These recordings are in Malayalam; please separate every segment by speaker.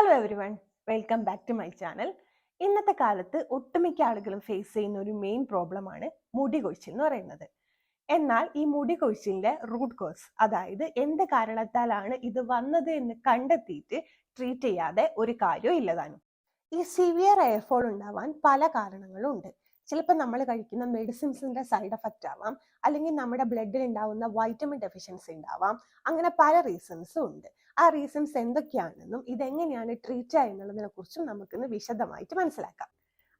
Speaker 1: Hello everyone welcome back to my channel ഇന്നത്തെ കാലത്ത് ഒട്ടുമിക്ക ആളുകളും ഫേസ് ചെയ്യുന്ന ഒരു മെയിൻ പ്രോബ്ലമാണ് മുടി കൊഴിച്ചിൽ എന്ന് പറയുന്നത്. എന്നാൽ ഈ മുടി കൊഴിച്ചിലിന്റെ റൂട്ട് കോസ് അതായത് എന്ത് കാരണത്താലാണ് ഇത് വന്നത് എന്ന് കണ്ടെത്തിയിട്ട് ട്രീറ്റ് ചെയ്യാതെ ഒരു കാര്യവും ഇല്ലതാനും ഈ സിവിയർ എയർഫോൾ ഉണ്ടാവാൻ പല കാരണങ്ങളും ഉണ്ട് ചിലപ്പോൾ നമ്മൾ കഴിക്കുന്ന മെഡിസിൻസിന്റെ സൈഡ് എഫക്റ്റ് ആവാം. അല്ലെങ്കിൽ നമ്മുടെ ബ്ലഡിൽ ഉണ്ടാവുന്ന വൈറ്റമിൻ ഡെഫിഷ്യൻസി ഉണ്ടാവാം. അങ്ങനെ പല റീസൺസും ഉണ്ട്. ആ റീസൺസ് എന്തൊക്കെയാണെന്നും ഇതെങ്ങനെയാണ് ട്രീറ്റ് ചെയ്യുന്നതിനെ കുറിച്ചും നമുക്കിന്ന് വിശദമായിട്ട് മനസ്സിലാക്കാം.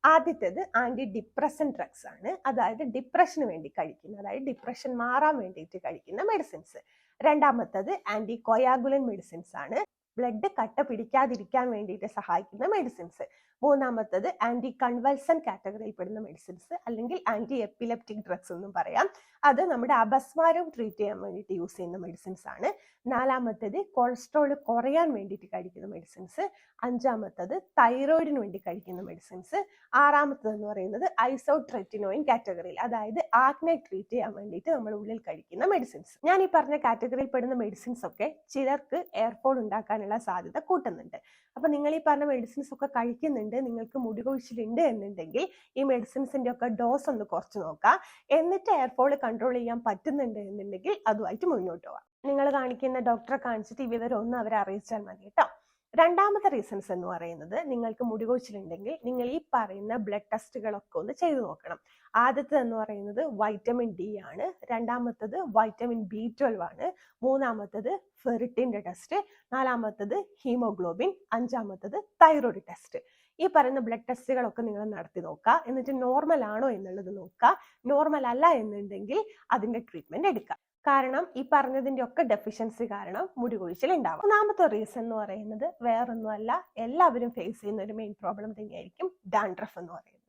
Speaker 1: ആദ്യത്തേത് ആന്റി ഡിപ്രഷൻ ഡ്രഗ്സ് ആണ്. അതായത് ഡിപ്രഷന് വേണ്ടി കഴിക്കുന്ന അതായത് ഡിപ്രഷൻ മാറാൻ വേണ്ടിയിട്ട് കഴിക്കുന്ന മെഡിസിൻസ് രണ്ടാമത്തത് ആന്റി കൊയാഗുലൻ മെഡിസിൻസ് ആണ്. ബ്ലഡ് കട്ട പിടിക്കാതിരിക്കാൻ വേണ്ടിയിട്ട് സഹായിക്കുന്ന മെഡിസിൻസ് മൂന്നാമത്തത് ആന്റി കൺവൽസൻ കാറ്റഗറിയിൽ പെടുന്ന മെഡിസിൻസ് അല്ലെങ്കിൽ ആന്റി എപ്പിലെപ്റ്റിക് ഡ്രഗ്സ് എന്നും പറയാം. അത് നമ്മുടെ അപസ്മാരം ട്രീറ്റ് ചെയ്യാൻ വേണ്ടിയിട്ട് യൂസ് ചെയ്യുന്ന മെഡിസിൻസ് ആണ്. നാലാമത്തത് കൊളസ്ട്രോൾ കുറയാൻ വേണ്ടിയിട്ട് കഴിക്കുന്ന മെഡിസിൻസ് അഞ്ചാമത്തത് തൈറോയിഡിന് വേണ്ടി കഴിക്കുന്ന മെഡിസിൻസ് ആറാമത്തത് എന്ന് പറയുന്നത് ഐസോട്രെറ്റിനോയിൻ കാറ്റഗറിയിൽ അതായത് ആഗ്നെ ട്രീറ്റ് ചെയ്യാൻ വേണ്ടിയിട്ട് നമ്മൾ ഉള്ളിൽ കഴിക്കുന്ന മെഡിസിൻസ് ഞാൻ ഈ പറഞ്ഞ കാറ്റഗറിയിൽ പെടുന്ന മെഡിസിൻസ് ഒക്കെ ചിലർക്ക് എയർഫോൾ ഉണ്ടാക്കാനുള്ള സാധ്യത കൂട്ടുന്നുണ്ട്. അപ്പൊ നിങ്ങൾ ഈ പറഞ്ഞ മെഡിസിൻസ് ഒക്കെ കഴിക്കുന്നുണ്ട് നിങ്ങൾക്ക് മുടി കൊഴിച്ചിലുണ്ട് എന്നുണ്ടെങ്കിൽ ഈ മെഡിസിൻസിന്റെ ഒക്കെ ഡോസ് ഒന്ന് കുറച്ച് നോക്കാം. എന്നിട്ട് എയർഫോൾ കൺട്രോൾ ചെയ്യാൻ പറ്റുന്നുണ്ട് എന്നുണ്ടെങ്കിൽ അതുമായിട്ട് മുന്നോട്ട് പോവാം. നിങ്ങൾ കാണിക്കുന്ന ഡോക്ടറെ കാണിച്ചിട്ട് ഈ വിവരം ഒന്ന് അവരെ അറിയിച്ചാൽ മതി കേട്ടോ. രണ്ടാമത്തെ റീസൺസ് എന്ന് പറയുന്നത് നിങ്ങൾക്ക് മുടി കൊഴിച്ചിലുണ്ടെങ്കിൽ നിങ്ങൾ ഈ പറയുന്ന ബ്ലഡ് ടെസ്റ്റുകളൊക്കെ ഒന്ന് ചെയ്തു നോക്കണം. ആദ്യത്തെ എന്ന് പറയുന്നത് വൈറ്റമിൻ ഡി ആണ്. രണ്ടാമത്തത് വൈറ്റമിൻ ബി ട്വൽവ് ആണ്. മൂന്നാമത്തത് ഫെറിറ്റിന്റെ ടെസ്റ്റ് നാലാമത്തത് ഹീമോഗ്ലോബിൻ അഞ്ചാമത്തത് തൈറോയ്ഡ് ടെസ്റ്റ് ഈ പറയുന്ന ബ്ലഡ് ടെസ്റ്റുകളൊക്കെ നിങ്ങൾ നടത്തി നോക്കുക. എന്നിട്ട് നോർമൽ ആണോ എന്നുള്ളത് നോക്കുക. നോർമൽ അല്ല എന്നുണ്ടെങ്കിൽ അതിന്റെ ട്രീറ്റ്മെന്റ് എടുക്കുക. കാരണം ഈ പറഞ്ഞതിന്റെ ഒക്കെ ഡെഫിഷ്യൻസി കാരണം മുടി കൊഴിച്ചിൽ ഉണ്ടാവും ഒന്നാമത്തെ റീസൺ എന്ന് പറയുന്നത് വേറൊന്നുമല്ല എല്ലാവരും ഫേസ് ചെയ്യുന്ന ഒരു മെയിൻ പ്രോബ്ലം തന്നെയായിരിക്കും ഡാൻഡ്രഫ് എന്ന് പറയുന്നത്.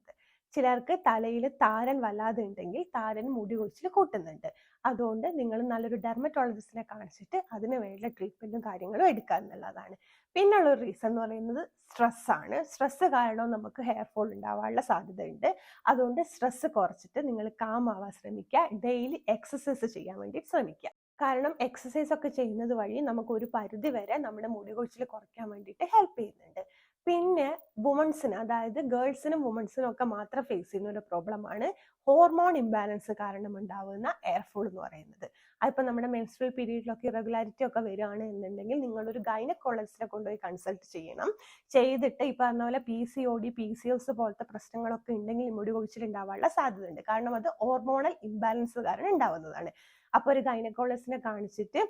Speaker 1: ചിലർക്ക് തലയിൽ താരൻ വല്ലാതെ ഉണ്ടെങ്കിൽ താരൻ മുടി കൊഴിച്ചിൽ കൂട്ടുന്നുണ്ട്. അതുകൊണ്ട് നിങ്ങൾ നല്ലൊരു ഡെർമറ്റോളജിസ്റ്റിനെ കാണിച്ചിട്ട് അതിന് വേണ്ട ട്രീറ്റ്മെന്റും കാര്യങ്ങളും എടുക്കുക എന്നുള്ളതാണ്. പിന്നുള്ള ഒരു റീസൺ എന്ന് പറയുന്നത് സ്ട്രെസ് ആണ്. സ്ട്രെസ് കാരണം നമുക്ക് ഹെയർ ഫോൾ ഉണ്ടാവാനുള്ള സാധ്യത ഉണ്ട് അതുകൊണ്ട് സ്ട്രെസ് കുറച്ചിട്ട് നിങ്ങൾ കാം ആവാൻ ശ്രമിക്കുക. ഡെയിലി എക്സസൈസ് ചെയ്യാൻ വേണ്ടി ശ്രമിക്കുക. കാരണം എക്സസൈസ് ഒക്കെ ചെയ്യുന്നത് വഴി നമുക്ക് ഒരു പരിധി വരെ നമ്മുടെ മുടി കൊഴിച്ചിൽ കുറയ്ക്കാൻ വേണ്ടിയിട്ട് ഹെൽപ്പ് ചെയ്യുന്നുണ്ട്. പിന്നെ വുമൺസിന് അതായത് ഗേൾസിനും വുമൺസിനും ഒക്കെ മാത്രം ഫേസ് ചെയ്യുന്ന ഒരു പ്രോബ്ലമാണ് ഹോർമോൺ ഇംബാലൻസ് കാരണം ഉണ്ടാവുന്ന എയർഫോൾ എന്ന് പറയുന്നത്. അതിപ്പോൾ നമ്മുടെ മെൻസ്ട്രൽ പീരീഡിലൊക്കെ ഇറഗുലാരിറ്റി ഒക്കെ വരികയാണ് എന്നുണ്ടെങ്കിൽ നിങ്ങളൊരു ഗൈനക്കോളജിസ്റ്റിനെ കൊണ്ടുപോയി കൺസൾട്ട് ചെയ്യണം. ചെയ്തിട്ട് ഈ പറഞ്ഞ പോലെ P C O D P C S പോലത്തെ പ്രശ്നങ്ങളൊക്കെ ഉണ്ടെങ്കിൽ മുടി കൊഴിച്ചിൽ സാധ്യതയുണ്ട്. സാധ്യത കാരണം അത് ഹോർമോണൽ ഇംബാലൻസ് കാരണം ഉണ്ടാവുന്നതാണ്. അപ്പോൾ ഒരു ഗൈനക്കോളജിസ്റ്റിനെ കാണിച്ചിട്ട്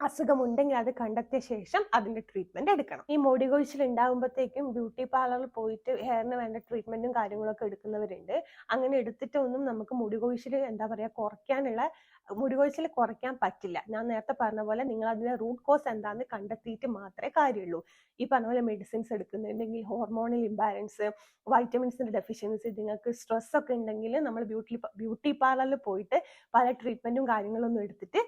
Speaker 1: അസുഖമുണ്ടെങ്കിൽ അത് കണ്ടെത്തിയ ശേഷം അതിന്റെ ട്രീറ്റ്മെന്റ് എടുക്കണം. ഈ മുടി കൊഴിച്ചിൽ ഉണ്ടാകുമ്പോഴത്തേക്കും ബ്യൂട്ടി പാർലറിൽ പോയിട്ട് ഹെയറിന് വേണ്ട ട്രീറ്റ്മെന്റും കാര്യങ്ങളൊക്കെ എടുക്കുന്നവരുണ്ട്. അങ്ങനെ എടുത്തിട്ടൊന്നും നമുക്ക് മുടി കൊഴിച്ചിൽ എന്താ പറയാ കുറയ്ക്കാനുള്ള മുടി കൊഴിച്ചിൽ കുറയ്ക്കാൻ പറ്റില്ല. ഞാൻ നേരത്തെ പറഞ്ഞ പോലെ നിങ്ങൾ അതിന്റെ റൂട്ട് കോസ് എന്താണെന്ന് കണ്ടെത്തിയിട്ട് മാത്രമേ കാര്യമുള്ളൂ. ഈ പറഞ്ഞ പോലെ മെഡിസിൻസ് എടുക്കുന്നുണ്ടെങ്കിൽ ഹോർമോണൽ ഇംബാലൻസ് വൈറ്റമിൻസിന്റെ ഡെഫിഷ്യൻസി നിങ്ങൾക്ക് സ്ട്രെസ് ഒക്കെ ഉണ്ടെങ്കിൽ നമ്മൾ ബ്യൂട്ടി ബ്യൂട്ടി പാർലറിൽ പോയിട്ട് പല ട്രീറ്റ്മെന്റും കാര്യങ്ങളൊന്നും എടുത്തിട്ട്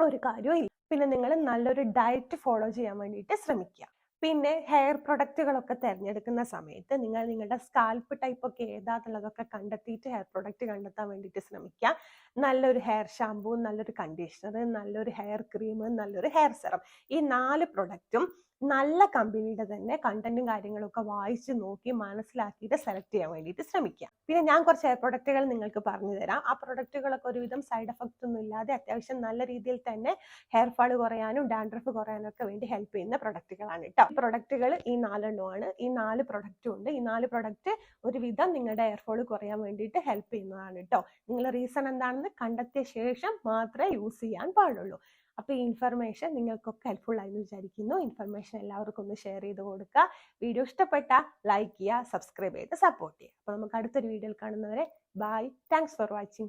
Speaker 1: ഒരു കാര്യവും പിന്നെ നിങ്ങൾ നല്ലൊരു ഡയറ്റ് ഫോളോ ചെയ്യാൻ വേണ്ടിയിട്ട് ശ്രമിക്കുക. പിന്നെ ഹെയർ പ്രൊഡക്റ്റുകളൊക്കെ തിരഞ്ഞെടുക്കുന്ന സമയത്ത് നിങ്ങൾ നിങ്ങളുടെ സ്കാൽപ്പ് ടൈപ്പ് ഒക്കെ ഏതാന്നുള്ളതൊക്കെ കണ്ടെത്തിയിട്ട് ഹെയർ പ്രൊഡക്റ്റ് കണ്ടെത്താൻ വേണ്ടിയിട്ട് ശ്രമിക്കുക. നല്ലൊരു ഹെയർ ഷാമ്പൂ നല്ലൊരു കണ്ടീഷണർ നല്ലൊരു ഹെയർ ക്രീം നല്ലൊരു ഹെയർ സെറം ഈ നാല് പ്രൊഡക്റ്റും നല്ല കമ്പനിയുടെ തന്നെ കണ്ടന്റും കാര്യങ്ങളൊക്കെ വായിച്ച് നോക്കി മനസ്സിലാക്കിയിട്ട് സെലക്ട് ചെയ്യാൻ വേണ്ടിയിട്ട് ശ്രമിക്കുക. പിന്നെ ഞാൻ കുറച്ച് ഹെയർ പ്രൊഡക്റ്റുകൾ നിങ്ങൾക്ക് പറഞ്ഞു തരാം ആ പ്രൊഡക്റ്റുകളൊക്കെ ഒരുവിധം സൈഡ് എഫക്റ്റ് ഒന്നും ഇല്ലാതെ അത്യാവശ്യം നല്ല രീതിയിൽ തന്നെ ഹെയർ ഫാൾ കുറയാനും ഡാൻഡ്രഫ് കുറയാനും ഒക്കെ വേണ്ടി ഹെൽപ്പ് ചെയ്യുന്ന പ്രൊഡക്റ്റുകളാണ് കേട്ടോ പ്രൊഡക്റ്റുകൾ ഈ നാലെണ്ണമാണ്. ഈ നാല് പ്രൊഡക്റ്റും ഉണ്ട് ഈ നാല് പ്രൊഡക്റ്റ് ഒരുവിധം നിങ്ങളുടെ എയർഫോൾ ഫോൾ കുറയാൻ വേണ്ടിയിട്ട് ഹെൽപ്പ് ചെയ്യുന്നതാണ് കേട്ടോ നിങ്ങൾ റീസൺ എന്താണെന്ന് കണ്ടെത്തിയ ശേഷം മാത്രമേ യൂസ് ചെയ്യാൻ പാടുള്ളൂ. അപ്പോൾ ഈ ഇൻഫർമേഷൻ നിങ്ങൾക്കൊക്കെ ഹെൽപ്ഫുൾ എന്ന് വിചാരിക്കുന്നു. ഇൻഫർമേഷൻ എല്ലാവർക്കും ഒന്ന് ഷെയർ ചെയ്ത് കൊടുക്കുക. വീഡിയോ ഇഷ്ടപ്പെട്ട ലൈക്ക് ചെയ്യുക സബ്സ്ക്രൈബ് ചെയ്ത് സപ്പോർട്ട് ചെയ്യുക. അപ്പോൾ നമുക്ക് അടുത്തൊരു വീഡിയോയിൽ കാണുന്നവരെ ബൈ താങ്ക്സ് ഫോർ വാച്ചിങ്